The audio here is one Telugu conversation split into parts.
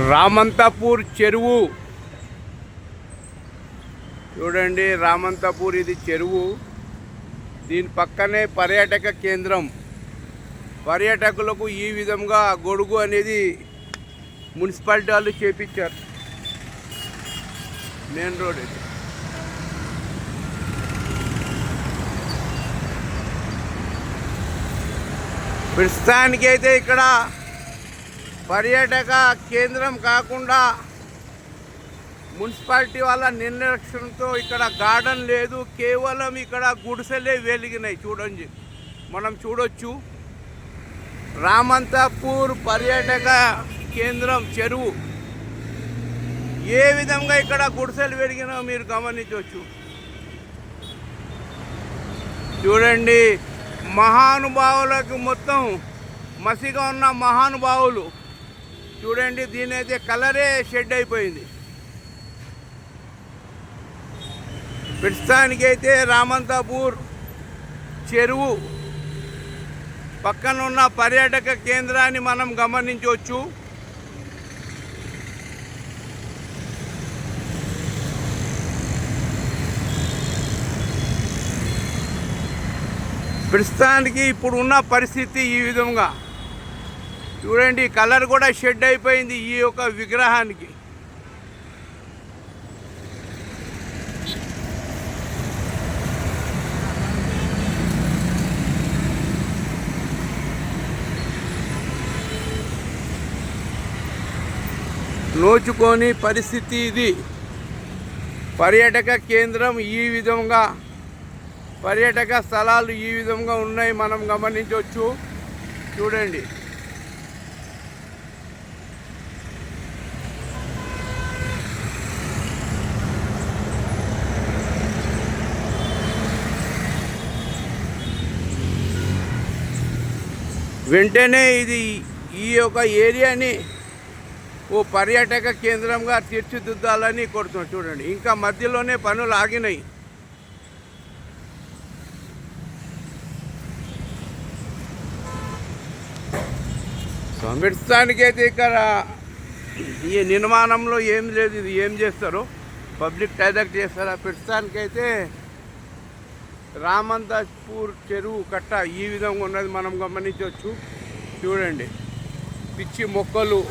రామంతాపూర్ చెరువు. చూడండి రామంతాపూర్ ఇది చెరువు. దీని పక్కనే పర్యాటక కేంద్రం. పర్యాటకులకు ఈ విధంగా గొడుగు అనేది మున్సిపాలిటీ వాళ్ళు చేపించారు. మెయిన్ రోడ్ ఇది. ప్రస్తుతానికైతే ఇక్కడ పర్యాటక కేంద్రం కాకుండా మున్సిపాలిటీ వాళ్ళ నిర్లక్ష్యంతో ఇక్కడ గార్డెన్ లేదు కేవలం ఇక్కడ గుడిసెలే వెలిగినాయి చూడండి. మనం చూడొచ్చు. రామంతాపూర్ పర్యాటక కేంద్రం చెరువు. ఏ విధంగా ఇక్కడ గుడిసెలు పెరిగినా మీరు గమనించవచ్చు చూడండి మహానుభావులకు మొత్తం మసిగా ఉన్న మహానుభావులు చూడండి దీని అయితే కలరే షెడ్ అయిపోయింది. ప్రస్తుతానికైతే రామంతాపూర్ చెరువు పక్కన ఉన్న పర్యాటక కేంద్రాన్ని మనం గమనించవచ్చు. ప్రస్తుతానికి ఇప్పుడు ఉన్న పరిస్థితి ఈ విధంగా. చూడండి కలర్ కూడా షెడ్ అయిపోయింది ఈ యొక్క విగ్రహానికి. నోచుకొని పరిస్థితి ఇది. పర్యాటక కేంద్రం ఈ విధంగా పర్యాటక స్థలాలు ఈ విధంగా ఉన్నాయి మనం గమనించవచ్చు. చూడండి. వెంటనే ఇది ఈ యొక్క ఏరియాని ఓ పర్యాటక కేంద్రంగా తీర్చిదిద్దాలని కోరుతున్నాం. చూడండి ఇంకా మధ్యలోనే పనులు ఆగినాయి. అయితే ఇక్కడ ఈ నిర్మాణంలో ఏం లేదు ఇది ఏం చేస్తారు పబ్లిక్ టాయిలెట్ చేస్తారా? ప్రస్తుతానికైతే రామంతాపూర్ చెరువు కట్ట ఈ విధంగా ఉన్నది మనం గమనించవచ్చు. చూడండి. పిచ్చి మొక్కలు.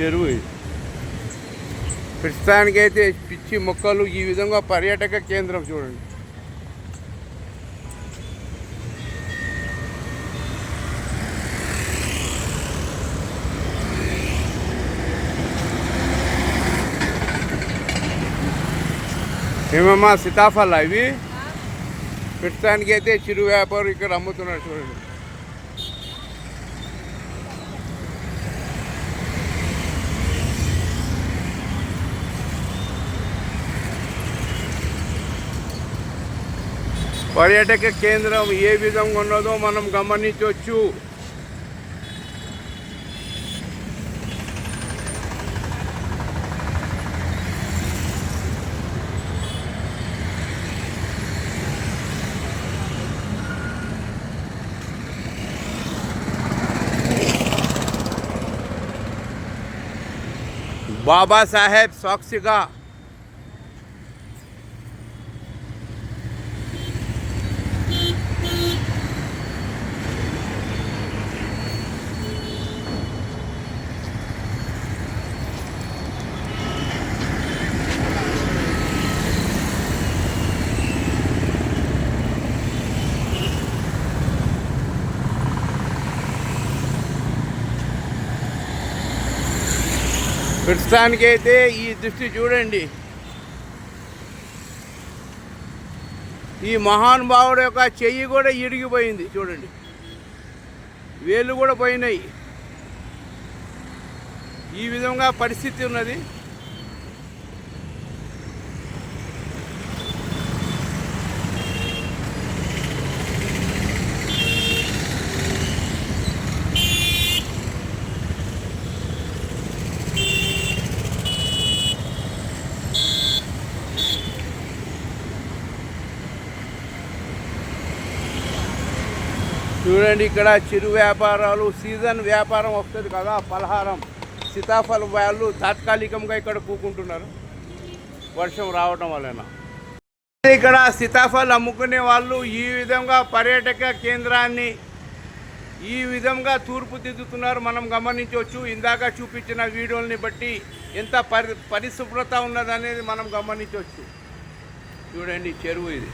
చెరువు ఇది. ప్రస్తుతానికైతే పిచ్చి మొక్కలు ఈ విధంగా పర్యాటక కేంద్రం చూడండి. ఏమమ్మా సీతాఫల ఇవి అయితే చిరు వ్యాపారం ఇక్కడ అమ్ముతున్నారు చూడండి. పర్యాటక కేంద్రం ఏ విధంగా ఉన్నదో మనం గమనించవచ్చు. బాబాసాహెబ్ సాక్షిగా ప్రస్తుతానికైతే ఈ దృష్టి చూడండి. ఈ మహానుభావుడు యొక్క చెయ్యి కూడా ఇరిగిపోయింది చూడండి. వేళ్ళు కూడా పోయినాయి. ఈ విధంగా పరిస్థితి ఉన్నది. చూడండి ఇక్కడ చిరు వ్యాపారాలు సీజన్ వ్యాపారం వస్తుంది కదా పలహారం. సీతాఫలం వాళ్ళు తాత్కాలికంగా ఇక్కడ కూకుంటున్నారు. వర్షం రావటం వలన. ఇక్కడ సీతాఫలం అమ్ముకునే వాళ్ళు ఈ విధంగా పర్యాటక కేంద్రాన్ని ఈ విధంగా తూర్పు దిద్దుతున్నారు. మనం గమనించవచ్చు ఇందాక చూపించిన వీడియోల్ని బట్టి ఎంత పరి పరిశుభ్రత ఉన్నదనేది మనం గమనించవచ్చు. చూడండి చెరువు ఇది.